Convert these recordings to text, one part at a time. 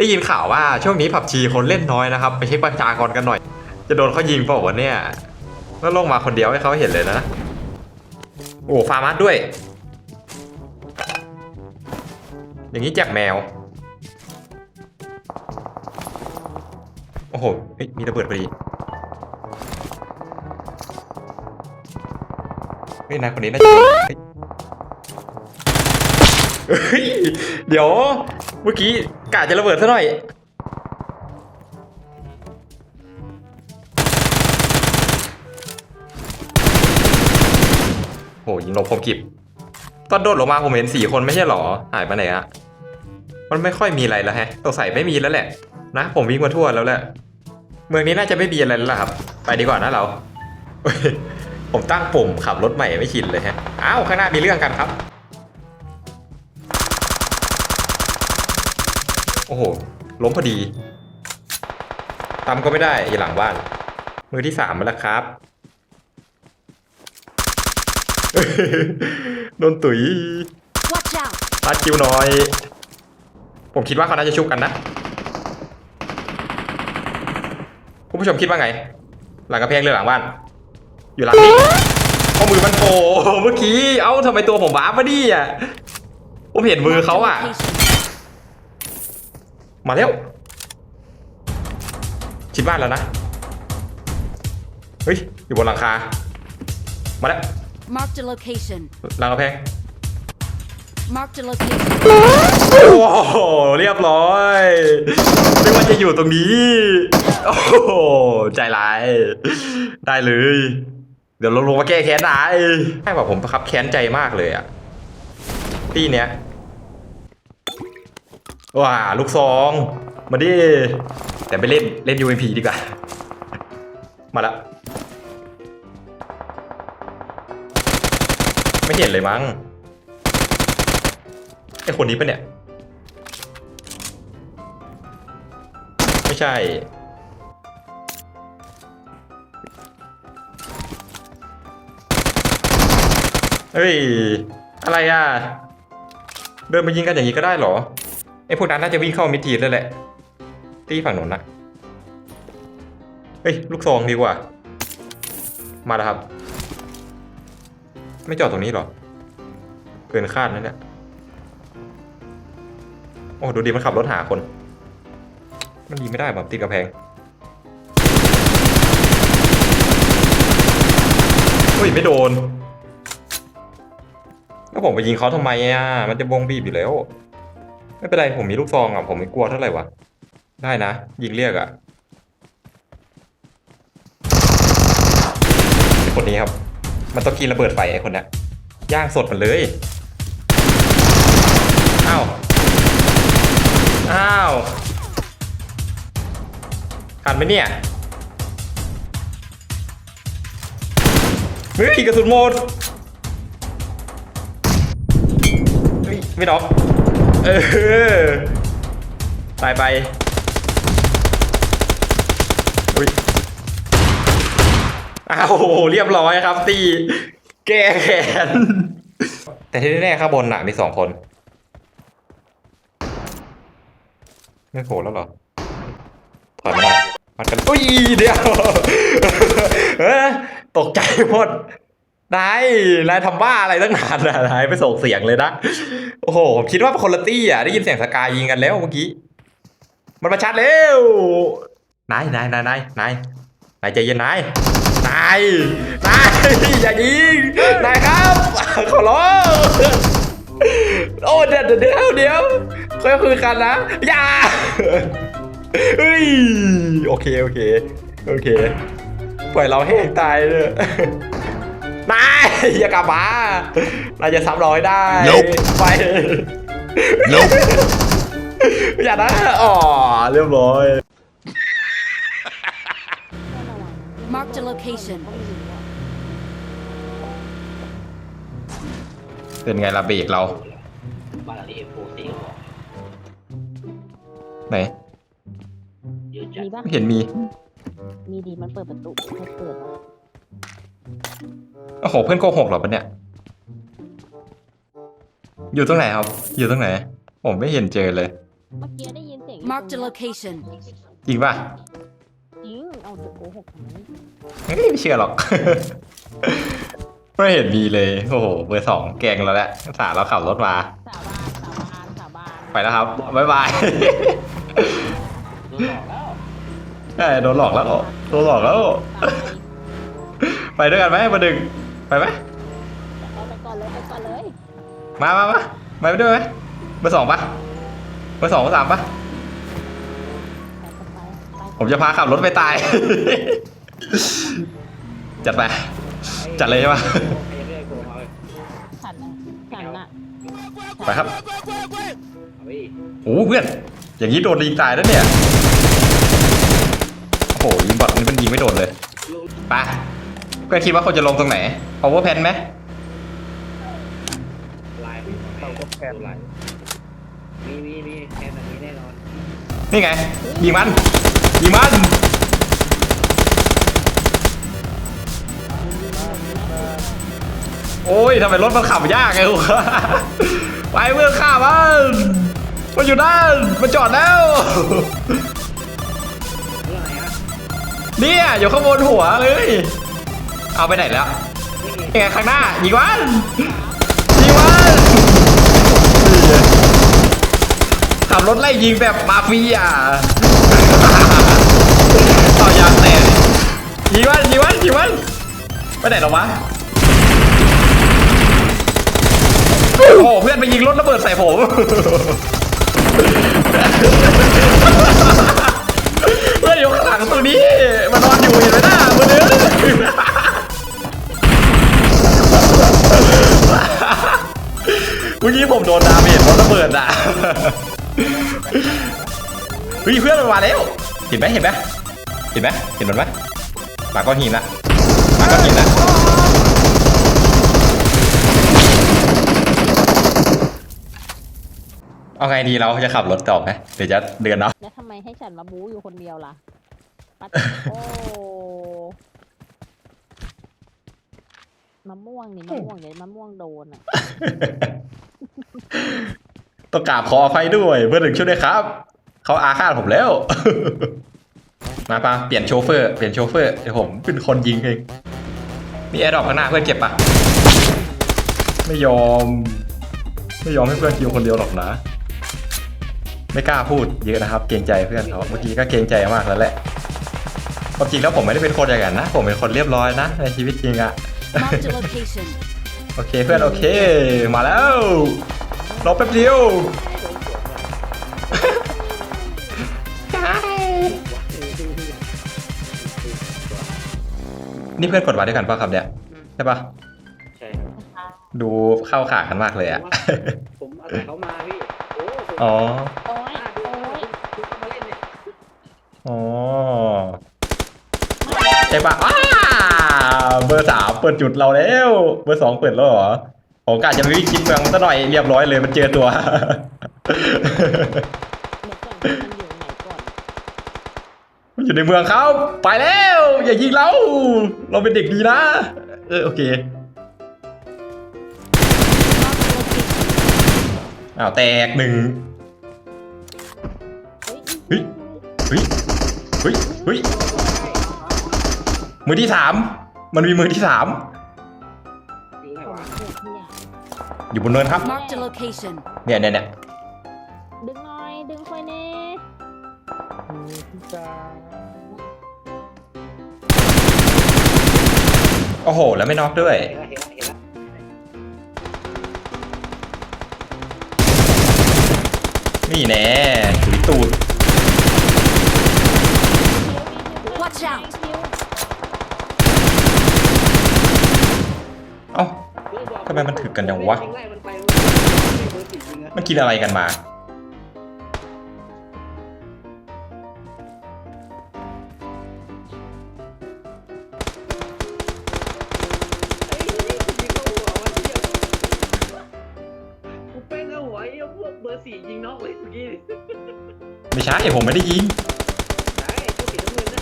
ได้ยินข่าวว่าช่วงนี้ผับชีคนเล่นน้อยนะครับ ไปเช็คประชากรกันหน่อย จะโดนเขายิงเปล่าวะเนี่ยแล้วลงมาคนเดียวให้เขาเห็นเลยนะ โอ้ฟาร์มัสด้วย อย่างนี้แจกแมว โอ้โหเฮ้ยมีระเบิดพอดีเฮ้ยนายคนนี้น่าจะเฮ้ย เดี๋ยว เมื่อกี้ กะจะระเบิดซะหน่อย โหยิงลงผมกิบตอนโดดลงมาผมเห็นสี่คนไม่ใช่หรอ หายไปไหนอะมันไม่ค่อยมีอะไรแล้วแฮะสงสัยไม่มีแล้วแหละ นะ ผมวิ่งมาทั่วแล้วแหละ เมืองนี้น่าจะไม่มีอะไรแล้วล่ะครับ ไปดีกว่านะเรา ผมตั้งปุ่มขับรถใหม่ไม่ชินเลยฮะ อ้าวข้างหน้ามีเรื่องกันครับ โอ้โห ล้มพอดีตำก็ไม่ได้อย่าหลังบ้าน มือที่สามมาแล้วครับ โดนตุ๋ย Watch out! ตัดคิวหน่อย ผมคิดว่าเขาน่าจะชุบกันนะ คุณผู้ชมคิดว่าไง หลังกระเพงหรือหลังบ้าน อยู่หลังนี้ข้อมือมันโผล่เมื่อกี้ เอ้าทำไมตัวผมบ้าปะดิอะผมเห็นมือเขาอะ Marked a location. มาแล้วชิดบ้านแล้วนะ เฮ้ย อยู่บนหลังคา มาแล้ว Marked a location. หลังกระเพง Marked a location. โอ้โห เรียบร้อยไม่ว่าจะอยู่ตรงนี้ โอ้โห ใจร้าย ได้เลย เดี๋ยวเราลงมาแก้แค้นได้ใช่ป่ะผมประคับแค้นใจมากเลยอะตีเนี้ย ว้าลูกซอง มาดิ แต่ไปเล่นเล่น UMP ดีกว่า มาละไม่เห็นเลยมั้งไอคนนี้ปะเนี่ย ไม่ใช่ เฮ้ย อะไรอะ เดินมายิงกันอย่างนี้ก็ได้เหรอ ไอพวกนั้นน่าจะวิ่งเข้ามิดทีแล้วแหละ ตีฝั่งหนุนนะเฮ้ย ลูกซองดีกว่า มาแล้วครับ ไม่จอดตรงนี้หรอ เกินคาดนะเนี่ยโอ้ดูดิมันขับรถหาคน มันยิงไม่ได้แบบติดกระแพงเฮ้ย ไม่โดน แล้วผมไปยิงเขาทำไมอะ มันจะบงบีบอยู่แล้ว ไม่เป็นไรผมมีลูกซองอะผมไม่กลัวเท่าไหร่วะได้นะ ยิงเรียกอะคนนี้ครับ มันต้องกินระเบิดไฟไอ้คนเนี้ยย่างสดมันเลยอ้าวอ้าวทันไหมเนี่ยเฮ้ยกระสุนหมดเฮ้ยไม่น็อก เออตายไปอุ้ยอ้าวเรียบร้อยครับ ตี แก้แค้นแต่ที่แน่ๆข้างบนน่ะมีสองคน ไม่โผล่แล้วเหรอ ถอยมาหน่อยมัดกันอุ้ยเดียวเอ้ตกใจหมด นายนายทำบ้าอะไรตั้งนานนะนายไปส่งเสียงเลยนะ โอ้โหผมคิดว่าเป็นคนละตี้อะได้ยินเสียงสกายยิงกันแล้วเมื่อกี้ มันมาชัดเร็วนายนายนายนายนายนายใจเย็นนายนายนายอย่ายิงนายครับขอร้องโอ้เดี๋ยวเดี๋ยวเดี๋ยวค่อยคุยกันนะอย่าเฮ้ยโอเคโอเคโอเคปล่อยเราแห้งตายเลย อย่ากลับมานายจะซ้ำร้อยได้ Nope ไป Nope. อย่านะอ๋อเรียบร้อย Marked a location. เป็นไงล่ะเบรกเรา บ้านหลังนี้เอ็มโฟซีก็บอกไหน เยอะจัดมีปะไม่เห็นมี มีดีมันเปิดประตูให้เปิดมา โอ้โหเพื่อนโกหกเหรอปะเนี่ย อยู่ตรงไหนครับ อยู่ตรงไหน ผมไม่เห็นเจอเลย เมื่อกี้ได้ยินเสียง Marked a location. จริงป่ะจริงเอาจะโกหกทำไมเฮ้ยไม่เชื่อหรอก ไม่เห็นมีเลย โอ้โหเบอร์สองแกล้งเราแล้วสาเราขับรถมา สาบานสาบานสาบานไปแล้วครับบ๊ายบาย โดนหลอกแล้ว ใช่โดนหลอกแล้ว โดนหลอกแล้วตาย ไปด้วยกันไหมมาดึงไปไหมเอาไปก่อนเลยไปก่อนเลยมามามาไปด้วยไหมเบอร์สองปะเบอร์สองเบอร์สามปะไปก็ไปไปผมจะพาขับรถไปตาย จัดไป จัดเลยใช่ปะไอ้เรื่องโกงเอาเลยฉันน่ะฉันน่ะไปครับเอาไปโอ้เพื่อน อย่างนี้โดนยิงตายแล้วเนี่ย โอ้โหยิงบอทนี่มันยิงไม่โดนเลย ไป เพื่อนคิดว่าเขาจะลงตรงไหน power pan ไหมลายเขาก็แพนลายมีมีมีแพนแบบนี้แน่นอนนี่ไง ยิงมัน ยิงมัน โอ้ยทำไมรถมันขับยากไงวะ ไปเมื่อข้ามันมันอยู่ด้านมันจอดแล้ว เรื่องอะไรฮะเนี่ยอยู่ข้างบนหัวเลย เอาไปไหนแล้วนี่ไงนี่ไงข้างหน้ายิงมันยิงมันขับรถไล่ยิงแบบมาเฟียต่อยางแตกยิงมันยิงมันยิงมันไปไหนหรอวะโอ้โหเพื่อนไปยิงรถระเบิดใส่ผมเพื่อนอยู่ข้างหลังตรงนี้มานอนอยู่เห็นไหมหน้ามือเนื้อ เมื่อกี้ผมโดนดาเมจเพราะระเบิดอะเฮ้ยเพื่อนมันมาแล้วเห็นไหมเห็นไหมเห็นไหมเห็นมันไหมหมาก้อนหินละหมาก้อนหินละเอาไงดีเราจะขับรถต่อไหมเดี๋ยวจะเดือนเนาะแล้วทำไมให้ฉันมาบู๊อยู่คนเดียวล่ะ โอ้ มะม่วงนี่มะม่วงเดี๋ยวมะม่วงโดนอะต้องกราบขออภัยด้วยเพื่อนหนึ่งช่วยด้วยครับ เขาอาฆาตผมแล้ว มาปะเปลี่ยนโชเฟอร์ เปลี่ยนโชเฟอร์เดี๋ยวผมเป็นคนยิงเอง มีแอร์ดรอปข้างหน้าเพื่อนเก็บปะไม่ยอม ไม่ยอมให้เพื่อนคิวคนเดียวหรอกนะ ไม่กล้าพูดเยอะนะครับ เกรงใจเพื่อนเขาเมื่อกี้ก็เกรงใจมากแล้วแหละความจริงแล้วผมไม่ได้เป็นคนอย่างนั้นนะ ผมเป็นคนเรียบร้อยนะในชีวิตจริงอะ Marked a location. โอเคเพื่อนโอเค มาแล้วรอแป๊บเดียวนี่เพื่อนกดมาด้วยกันป่ะครับเนี่ยใช่ป่ะใช่ครับดูเข้าขากันมากเลยอะผมอาศัยเขามาพี่ โอ้ผมอ๋อ โอ้ยอ่าดูโอ้ยดูเขามาเล่นเนี่ยอ๋อ ใช่ป่ะอ้า เบอร์สามเปิดจุดเราแล้ว เบอร์สองเปิดแล้วเหรอผมกะจะไปวิ่งคิดเมืองมันซะหน่อยเรียบร้อยเลยมันเจอตัว มันอยู่ในเมืองเขาไปแล้ว อย่ายิงเรา เราเป็นเด็กดีนะ เออโอเคอ้าวแตกหนึ่งเฮ้ยเฮ้ยเฮ้ยเฮ้ยมือที่สาม มันมีมือที่สามอยู่ไหนผมวะเกลียดเนี่ยอยู่บนเนินครับ Marked a location. เนี่ยเนี่ยเนี่ยดึงหน่อย ดึงค่อยเน่โอ้โห แล้วไม่น็อกด้วย เห็นแล้วเห็นแล้วเห็นแล้วนี่แน่ถุยตูด Watch out เอ้าทำไมมันถึกกันจังวะไล่มันไปมันไม่เบอร์สี่จริงนะมันกินอะไรกันมาไอ้นี่ยิงเข้าหัววะเหี้ยกูเป็นเอาหัวไอ้พวกเบอร์สี่ยิงนอกเลยเมื่อกี้ไม่ใช่ผมไม่ได้ยิงใช่ตัวสีน้ำเงินนะ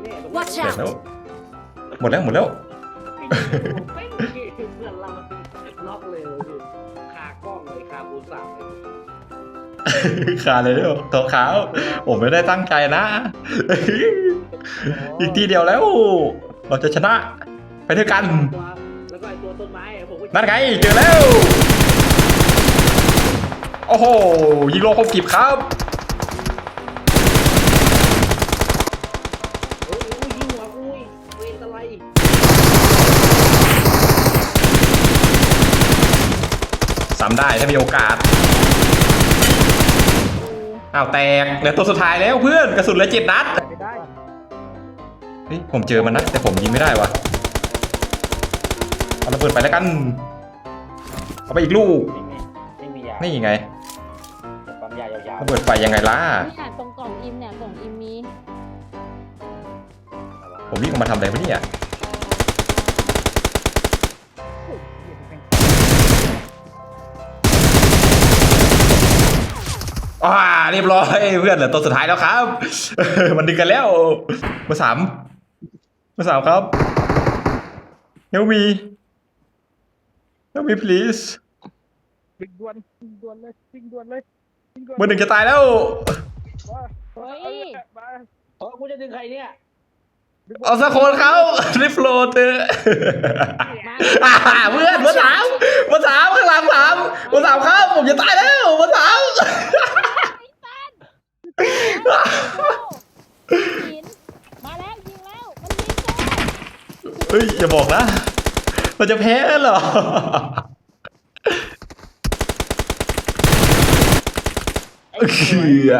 เนี่ยตรงนี้ Watch เสร็จ out แล้วห มดแล้วหมดแล้ว ไม่เมื่อกี้เพื่อนเรานอกเลยคากล้องเลยคาบูสามเลยขาเลยตัวขาวผมไม่ได้ตั้งใจนะ อีกทีเดียวแล้ว เราจะชนะ ไปด้วยกันตัวแล้วก็ไอตัวต้นไม้อะผมก็นั่นไงเจอแล้ว โอ้โหยิงโลคมกิบครับ ซ้ำได้ถ้ามีโอกาสอ้าวแตกเหลือตัวสุดท้ายแล้วเพื่อนกระสุนเหลือเจ็ดนัดไม่ได้เฮ้ยผมเจอมันนะแต่ผมยิงไม่ได้วะเอาระเบิดไปแล้วกัน เอาไปอีกลูกไม่มีไม่มียานี่ไงปั๊มยายาวระเบิดไฟยังไงล่ะเนี่ยตรงกล่องอิมเนี่ยกล่องอิมมีผมวิ่งออกมาทำอะไรวะเนี่ย อ่าเรียบร้อยเพื่อนเหลือตัวสุดท้ายแล้วครับ มันดึงกันแล้วเบอร์สามเบอร์สามครับ help me help me please วิ่งดวนวิ่งดวนเลยวิ่งดวนเลยวิ่งดวนเบอร์หนึ่งจะตายแล้วเฮ้ย มาๆเออกูจะดึงใครเนี่ยเอาสักคนเขาริฟโลเตอร์มาอ่าเพื่อนเบอร์สามเบอร์สามข้างหลังสามเบอร์สามครับ ผมจะตายแล้วเบอร์สาม หินมาแล้วยิงแล้วมันยิงแล้ว เฮ้ย อย่าบอกนะ เราจะแพ้เหรอเขี่ย